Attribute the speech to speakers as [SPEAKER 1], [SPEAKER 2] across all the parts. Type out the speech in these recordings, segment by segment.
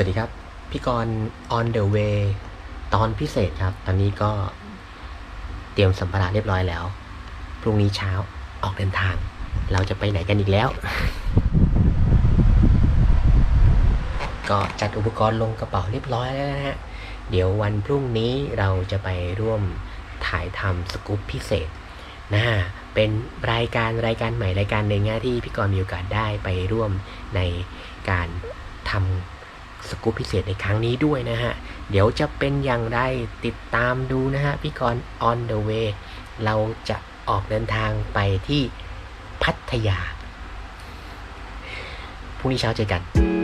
[SPEAKER 1] วัสดีครับ พี่กรณ์ on the way ตอนพิเศษครับ ตอนนี้ก็เตรียมสัมภาระเรียบร้อยแล้ว พรุ่งนี้เช้าออกเดินทาง เราจะไปไหนกันอีกแล้ว ก็จัดอุปกรณ์ลงกระเป๋าเรียบร้อยแล้วนะฮะ เดี๋ยววันพรุ่งนี้เราจะไปร่วมถ่ายทำสกู๊ปพิเศษนะฮะเป็นรายการรายการใหม่รายการหนึ่งนที่พี่กรณ์มีโอกาสได้ไปร่วมในการทำ สกู๊ปพิเศษในครั้งนี้ด้วยนะฮะ เดี๋ยวจะเป็นอย่างไรติดตามดูนะฮะพี่กรณ์ on the way เราจะออกเดินทางไปที่พัทยา พรุ่งนี้เช้าเจอกัน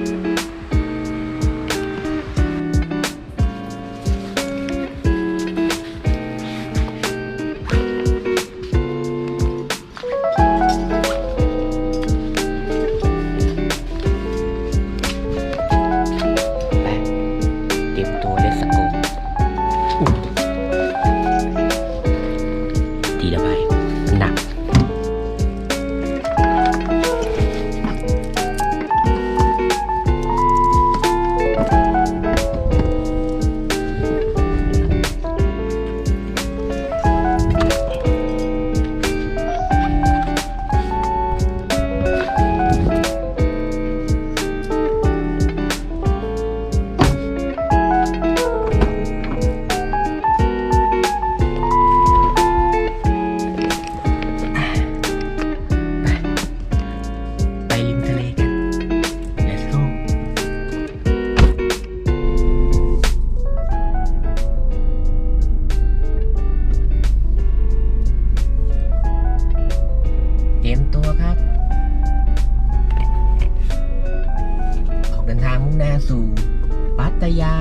[SPEAKER 1] า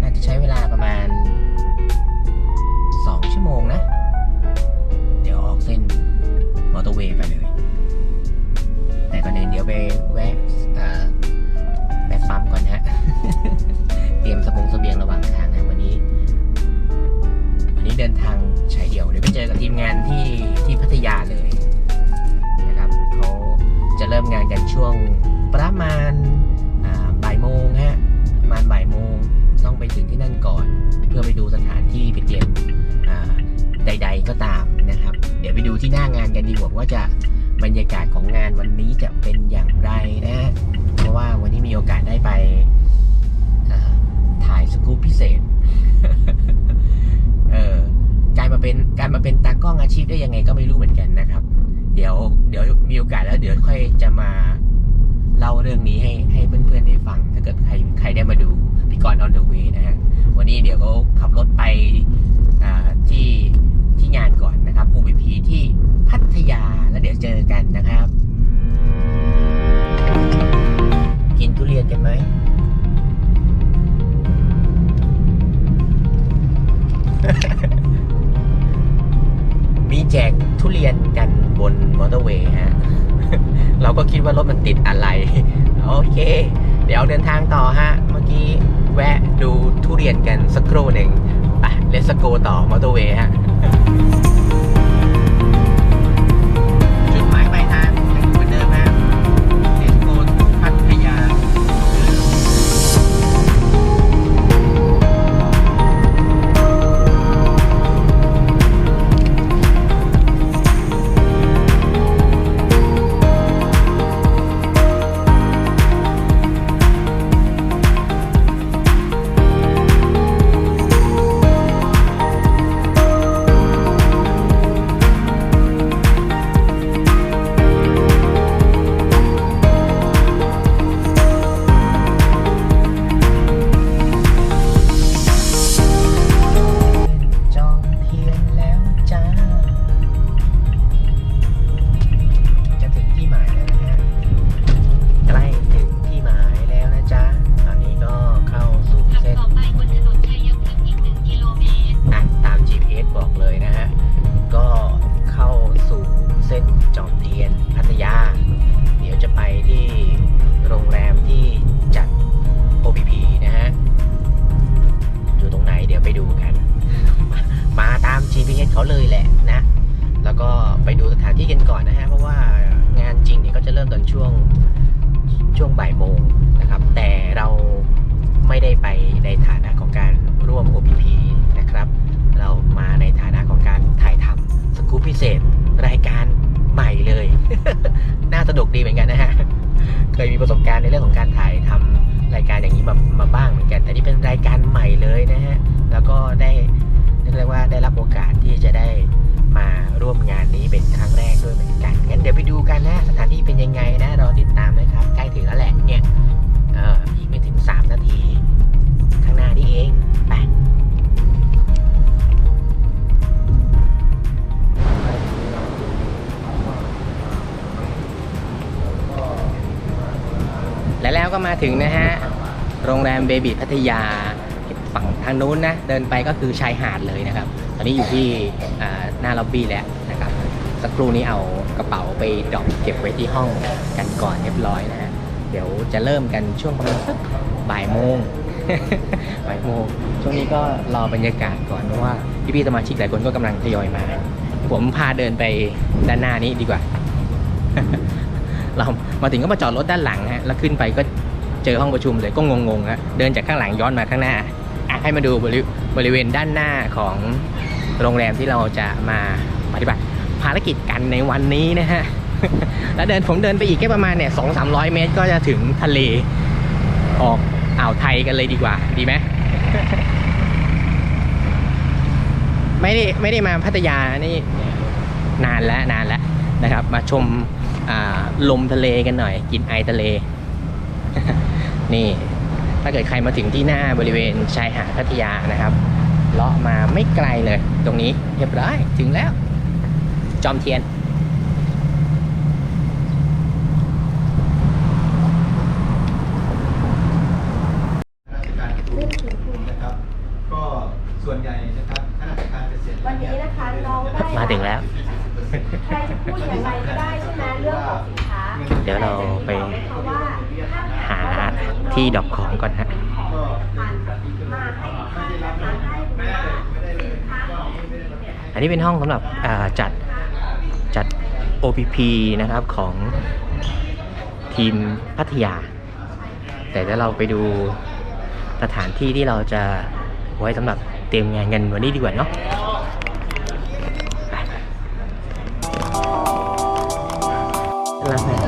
[SPEAKER 1] น่าจะใช้เวลาประมาณ 2 ชั่วโมงนะ เดี๋ยวออกเส้นมอเตอร์เวย์ไปเลย แต่ก่อนอื่นเดี๋ยวไปแวะแวะปั๊มก่อนฮะ เตรียมสบงสเบียงระหว่างทางนะวันนี้ วันนี้เดินทางใชายเดี่ยว เดี๋ยวไปเจอกับทีมงานที่ที่พัทยาเลยนะครับเขาจะเริ่มงานกันช่วงประมาณ ที่หน้างานกันดีกว่าว่าจะบรรยากาศของงานวันนี้จะเป็นอย่างไรนะ เพราะว่าวันนี้มีโอกาสได้ไปถ่ายสกู๊ปพิเศษ เออการมาเป็นการมาเป็นตากล้องอาชีพได้ยังไงก็ไม่รู้เหมือนกันนะครับ เดี๋ยวเดี๋ยวมีโอกาสแล้วเดี๋ยวค่อยจะมาเล่าเรื่องนี้ให้ให้เพื่อนๆได้ฟัง ถ้าเกิดใครใครได้มาดูพี่กรณ์ on the way นะฮะวันนี้เดี๋ยวเขาขับรถไป เคเดี๋ยวเดินทางต่อฮะ เมื่อกี้แวะดูทุเรียนกันสักครู่หนึ่งไปเลสโกต่อมอเตอร์เวย์ฮะ ยมี
[SPEAKER 2] ประ
[SPEAKER 1] สบการณ์ในเรื่องของการถ่ายทำรายการอย่างนี้มามาบ้างเหมือนกัน แต่นี่เป็นรายการใหม่เลยนะฮะ แล้วก็ได้เรียกว่าได้รับโอกาสที่จะได้มาร่วมงานนี้เป็นครั้งแรกด้วยเหมือนกันงั้นเดี๋ยวไปดูกันนะสถานที่เป็นยังไง มาถึงนะฮะ โรงแรมเบบีพัทยา ฝั่งทางนู้นนะ เดินไปก็คือชายหาดเลยนะครับ ตอนนี้อยู่ที่หน้าล็อบบี้แล้วนะครับ สักครู่นี้เอากระเป๋าไปดรอปเก็บไว้ที่ห้องกันก่อนเรียบร้อยนะฮะ เดี๋ยวจะเริ่มกันช่วงประมาณสักบ่ายโมงบ่ายโมง ช่วงนี้ก็รอบรรยากาศก่อนเพราะว่าพี่ๆสมาชิกหลายคนก็กำลังทยอยมา ผมพาเดินไปด้านหน้านี้ดีกว่าเรามาถึงก็มาจอดรถด้านหลังฮะ แล้วขึ้นไปก็ เจอห้องประชุมเลยก็งงๆฮะเดินจากข้างหลังย้อนมาข้างหน้าอะให้มาดูบริบริเวณด้านหน้าของโรงแรมที่เราจะมาปฏิบัติภารกิจกันในวันนี้นะฮะแล้วเดินผมเดินไปอีกแค่ประมาณเนี่ยสองสามร้อยเมตรก็จะถึงทะเลออกอ่าวไทยกันเลยดีกว่าดีไหมไม่ได้ไม่ได้มาพัทยานี่นานแล้วนานแล้วนะครับ มาชมลมทะเลกันหน่อย กินไอทะเล นี่ ถ้าเกิดใครมาถึงที่หน้าบริเวณชายหาดพัทยานะครับเลาะมาไม่ไกลเลย ตรงนี้เรียบร้อยถึงแล้ว จอมเทียน
[SPEAKER 3] ข้าราชการครูนะครับ ก็ส่วนใหญ่นะครับข้าราชการเกษียณ
[SPEAKER 4] วันนี้นะคะน้องได้
[SPEAKER 1] มาถึงแล้ว
[SPEAKER 4] ใครจะพูดอย่างไรก็ได้ใช่ไหมเรื่องของสินค้า
[SPEAKER 1] เดี๋ยวเราไป
[SPEAKER 4] เพราะว่า
[SPEAKER 1] หาที่ดรอปของก่อนฮะ
[SPEAKER 3] ก็
[SPEAKER 4] ผ่านมาให้ท่านนะคะได้รู้ว่าสินค้าของคุณเนี่ย
[SPEAKER 1] อันนี้เป็นห้องสำหรับจัดจัด OPP นะครับของทีมพัทยา แต่เดี๋ยวเราไปดูสถานที่ที่เราจะไว้สำหรับเตรียมงานกันวันนี้ดีกว่าเนาะรับนะ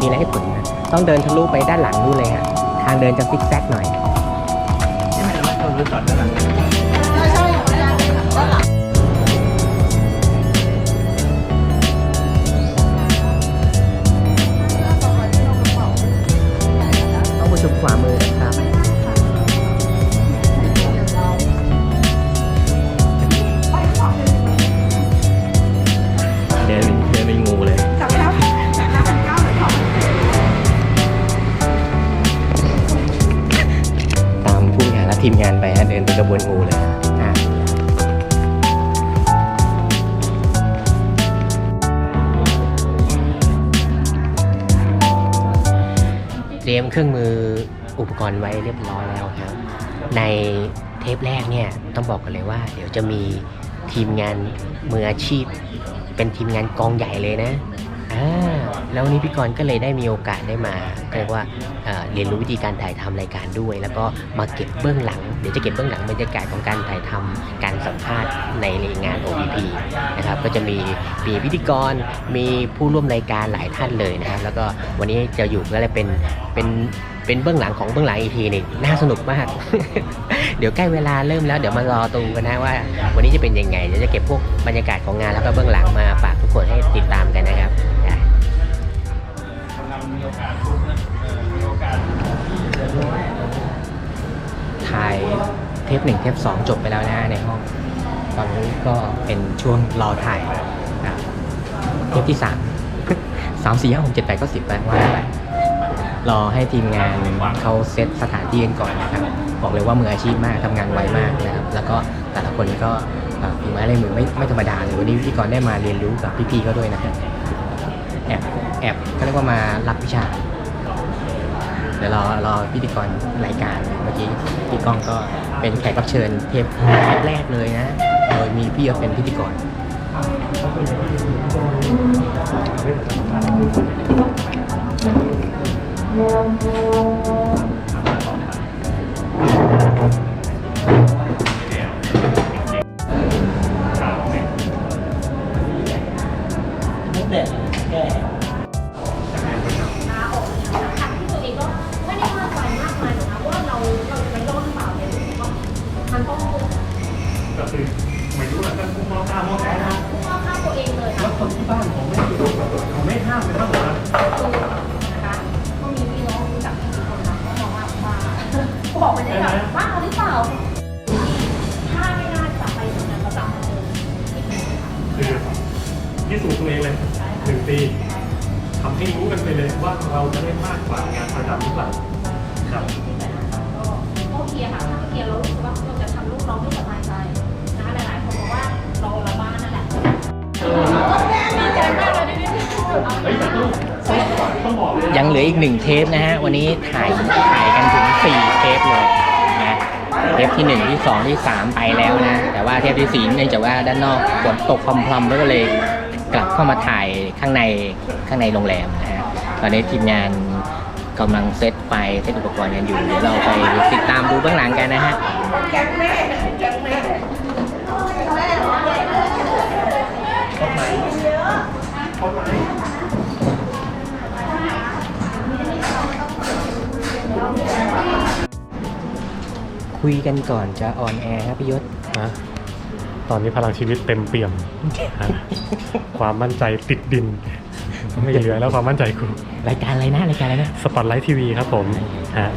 [SPEAKER 1] มีอะไรให้ผลนะ ต้องเดินทะลุไปด้านหลังนู่นเลยฮะทางเดินจะซิกแซกหน่อยต้อง ทีมงานไปฮะเดินเป็นกระบวนงูเลยอะเตรียมเครื่องมืออุปกรณ์ไว้เรียบร้อยแล้วครับ ในเทปแรกเนี่ยต้องบอกกันเลยว่า เดี๋ยวจะมีทีมงานมืออาชีพ เป็นทีมงานกองใหญ่เลยนะ อ่าแล้ววันนี้พี่กรณ์ก็เลยได้มีโอกาสได้มาเรียกว่าเอ่อเรียนรู้วิธีการถ่ายทำรายการด้วย แล้วก็มาเก็บเบื้องหลัง เดี๋ยวจะเก็บเบื้องหลังบรรยากาศของการถ่ายทำการสัมภาษณ์ในงาน OPP นะครับก็จะมีมีพิธีกรมีผู้ร่วมรายการหลายท่านเลยนะครับ แล้วก็วันนี้จะอยู่ก็เลยเป็นเป็นเป็นเบื้องหลังของเบื้องหลังอีกทีหนึ่งน่าสนุกมาก เดี๋ยวใกล้เวลาเริ่มแล้วเดี๋ยวมารอตูกันนะว่า วันนี้จะเป็นยังไงเดี๋ยวจะเก็บพวกบรรยากาศของงานแล้วก็เบื้องหลังมาฝากทุกคนให้ติดตามกันนะครับ หนึ่งเทปสองจบไปแล้วนะในห้อง ตอนนี้ก็เป็นช่วงรอถ่ายเทปที่สามสามสี่3 4า6 7เจ็ดแปดก็สิบแล้วว่าอะไรรอให้ทีมงานเขาเซตสถานที่กันก่อนนะครับ บอกเลยว่ามืออาชีพมากทำงานไวมากนะครับ แล้วก็แต่ละคนก็ฝีไม้ลายมือไม่ไม่ธรรมดาเลยวันนี้พี่กรได้มาเรียนรู้กับพี่ๆเขาด้วยนะครับแอบแอบก็เรียกว่ามารับวิชา เดี๋ยวรอรอพิธีกรรายการเมื่อกี้พี่ก้องก็เป็นแขกรับเชิญเทปแรกเลยนะ โดยมีพี่เขาเป็นพิธีกร
[SPEAKER 3] เได้
[SPEAKER 5] มากกว่างา
[SPEAKER 4] น
[SPEAKER 5] ประจำ
[SPEAKER 4] หรือเปล่าครับ
[SPEAKER 5] ก็เคลียร์ค่ะถ้าไม่เคลียร์เรารู้สึกว่าเราจะทำลูกเราไม่สบายใจนะคะหลายๆคนบอกว่าเราละบ้านนั่นแหละดีใจมากเลยที่พี่พูด
[SPEAKER 4] เฮ้ยต้องต้องบอกเลย
[SPEAKER 1] ยังเหลืออีกหนึ่งเทปนะฮะ วันนี้ถ่ายถ่ายกันถึง 4 เทปเลยนะเทปที่ 1 ที่ 2 ที่ 3 ไปแล้วนะ แต่ว่าเทปที่ 4 เนื่องจากว่าด้านนอกฝนตกพรำๆแล้วก็เลยกลับเข้ามาถ่ายข้างในข้างในโรงแรมนะฮะ ตอนนี้ทีมงานกำลังเซตไฟเซตอุปกรณ์กันอยู่ เดี๋ยวเราไปติดตามดูเบื้องหลังกันนะฮะ
[SPEAKER 4] คุ
[SPEAKER 1] ยกันก่อนจะออนแอร์ครับพี่ยศ
[SPEAKER 4] นะตอนนี้พลังชีวิตเต็มเปี่ยม ความมั่นใจติดดิน ไม่เหลือแล้วความมั่นใจกู
[SPEAKER 1] รายการอะไรนะรายการอะไรนะ
[SPEAKER 4] สปอตไลท์ทีวีครับผมฮะ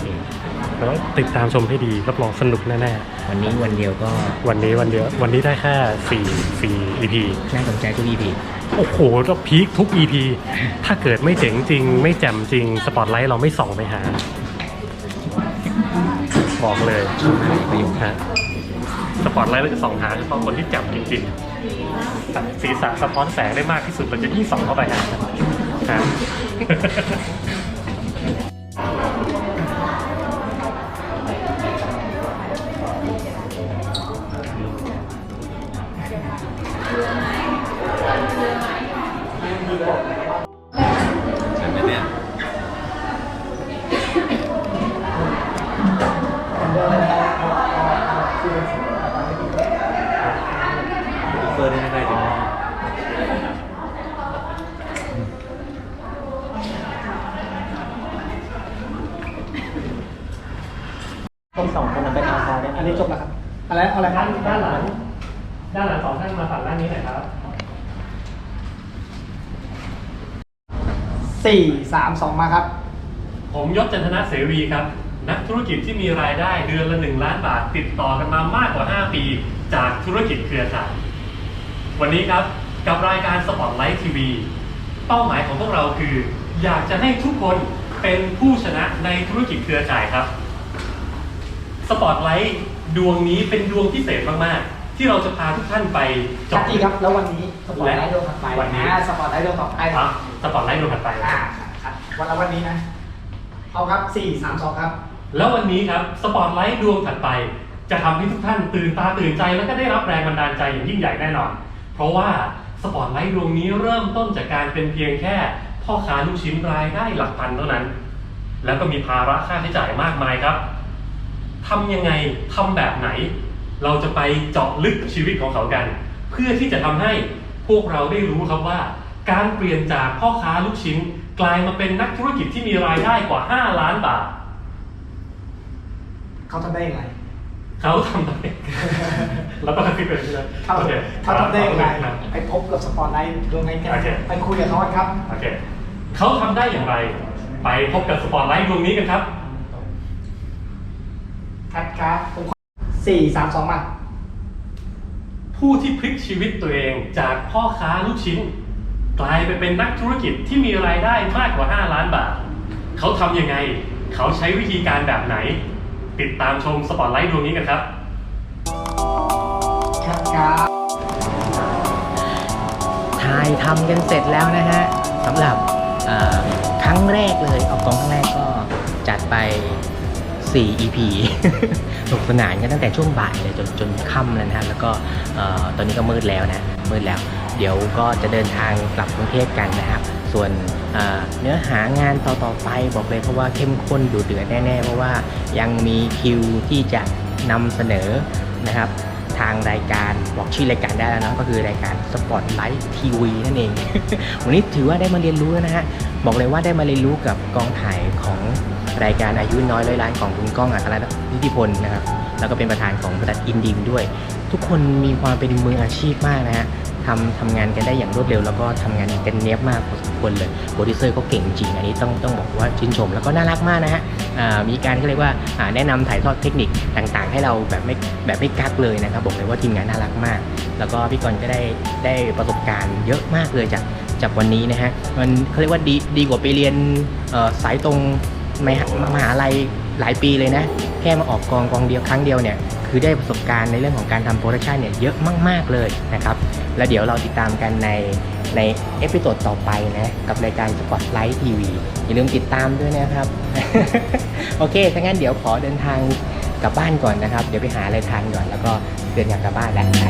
[SPEAKER 4] แล้วติดตามชมให้ดีรับรองสนุกแน่
[SPEAKER 1] วันนี้วันเดียวก็
[SPEAKER 4] ๆวันนี้วันเดียววันนี้ได้แค่4 4 EP
[SPEAKER 1] น่าสนใจทุก EP
[SPEAKER 4] โอ้โหก็พีคทุก EP ถ้าเกิดไม่เจ๋งจริง ไม่แจ่มจริงสปอตไลท์เราไม่ส่องไปหาบอกเลย
[SPEAKER 1] ประโยค
[SPEAKER 4] ฮะสปอตไลท์เราจะส่องหาเฉพาะคนที่แจ่มจริงๆสีสันสะท้อนแสงได้มากที่สุดเราจะยิ่งส่องเข้าไปหา
[SPEAKER 3] ครับ ต้องสองคนนั้นไปทางซ้ายได้อันนี้จบแล้วครับอะไรอะไร
[SPEAKER 4] ด้านด้านหลัง ด้านหลังสองท่านมาฝั่งด้านนี้หน่อยครับ
[SPEAKER 6] สี่สามสองมาครับ
[SPEAKER 4] ผมยศจันทนะเสรีครับ นักธุรกิจที่มีรายได้เดือนละ1ล้านบาท ติดต่อกันมามากกว่า 5 ปี จากธุรกิจเครือข่ายวันนี้ครับกับรายการสปอตไลท์ทีวีเป้าหมายของพวกเราคือ อยากจะให้ทุกคนเป็นผู้ชนะในธุรกิจเครือข่ายครับ สปอตไลท์ดวงนี้เป็นดวงพิเศษมากๆ ที่เราจะพาทุกท่านไปเจาะ
[SPEAKER 6] ชัดที่ครับ แล้ววันนี้สปอร์ตไลท์ดวงถัดไป
[SPEAKER 4] วันนี้
[SPEAKER 6] อ่าสปอร์ตไลท์ดวงต่อไป
[SPEAKER 4] ครับสปอตไลท์ดวงถัดไป
[SPEAKER 6] อ่าครับวันละวันนี้นะ เอาครับสี่สามสองครับ
[SPEAKER 4] แล้ววันนี้ครับสปอตไลท์ดวงถัดไป จะทำให้ทุกท่านตื่นตาตื่นใจแล้วก็ได้รับแรงบันดาลใจอย่างยิ่งใหญ่แน่นอน เพราะว่าสปอตไลท์ดวงนี้เริ่มต้นจากการเป็นเพียงแค่พ่อค้าลูกชิ้นรายได้หลักพันเท่านั้น แล้วก็มีภาระค่าใช้จ่ายมากมายครับ ทำยังไงทำแบบไหน เราจะไปเจาะลึกชีวิตของเขากัน เพื่อที่จะทำให้พวกเราได้รู้ครับว่า การเปลี่ยนจากพ่อค้าลูกชิ้น กลายมาเป็นนักธุรกิจที่มีรายได้กว่า 5 ล้านบาท
[SPEAKER 6] เขาทำได้อย่างไร
[SPEAKER 4] เขาทำได้ แล้วก็คิดเป็นใช่ไหม
[SPEAKER 6] เขา
[SPEAKER 4] โอค
[SPEAKER 6] เขาทำได้อย่างไร
[SPEAKER 4] ครับ
[SPEAKER 6] ไปพบกับสปอร์ตไลท์ดวงไหนกัน
[SPEAKER 4] โอเค
[SPEAKER 6] ไปคุยกับเขากันครับ
[SPEAKER 4] โอเคเขาทำได้อย่างไร ไปพบกับสปอตไลท์ดวงนี้กันครับ
[SPEAKER 6] คัดครับผมขอสี่สามสองมา
[SPEAKER 4] ผู้ที่พลิกชีวิตตัวเองจากพ่อค้าลูกชิ้น กลายไปเป็นนักธุรกิจที่มีรายได้มากกว่า 5 ล้านบาท เขาทำยังไง เขาใช้วิธีการแบบไหน ติดตามชมสปอตไลท์ดวงนี้กันครับ
[SPEAKER 6] คัดครับ
[SPEAKER 1] ถ่ายทำกันเสร็จแล้วนะฮะสำหรับเอ่อครั้งแรกเลย ออกกองครั้งแรกก็จัดไป 4 EP สนุกสนานกันตั้งแต่ช่วงบ่ายเลยจนจนค่ำแล้วนะฮะแล้วก็ตอนนี้ก็มืดแล้วนะมืดแล้ว เดี๋ยวก็จะเดินทางกลับกรุงเทพกันนะครับ ส่วนเอ่ออ่าเนื้อหางานต่อๆไปบอกเลยเพราะว่าเข้มข้นดูเดือดแน่ ๆ เพราะว่ายังมีคิวที่จะนำเสนอนะครับทางรายการบอกชื่อรายการได้แล้วเนาะก็คือรายการ Spotlight TV นั่นเอง วันนี้ถือว่าได้มาเรียนรู้แล้วนะฮะ บอกเลยว่าได้มาเรียนรู้กับกองถ่ายของรายการอายุน้อยร้อยล้านของคุณก้องอัครนิติพลนะครับ แล้วก็เป็นประธานของบริษัทอินดิมด้วย ทุกคนมีความเป็นมืออาชีพมากนะฮะทำทำงานกันได้อย่างรวดเร็ว แล้วก็ทำงานกันเนี้ยบมากพอสมควรเลยโปรดิวเซอร์ก็เก่งจริง อันนี้ต้องต้องบอกว่าชื่นชม แล้วก็น่ารักมากนะฮะมีการก็เรียกว่าแนะนำถ่ายทอดเทคนิคต่างๆ ให้เราแบบไม่แบบไม่กักเลยนะครับบอกเลยว่าทีมงานน่ารักมาก แล้วก็พี่กรณ์ก็ได้ได้ประสบการณ์เยอะมากเลยจาก จากวันนี้นะฮะมันเขาเรียกว่าดีดีกว่าไปเรียนสายตรงมหามหาลัยหลายปีเลยนะ แค่มาออกกองกองเดียวครั้งเดียวเนี่ยคือได้ประสบการณ์ในเรื่องของการทำโปรดักชันเนี่ยเยอะมาก ๆ เลยนะครับ แล้วเดี๋ยวเราติดตามกันในในเอพิโซดต่อไปนะ กับรายการ Spotlight TV อย่าลืมติดตามด้วยนะครับ โอเคถ้างั้นเดี๋ยวขอเดินทางกลับบ้านก่อนนะครับ เดี๋ยวไปหาอะไรทานก่อน แล้วก็เดินทางกลับบ้านแล้วไป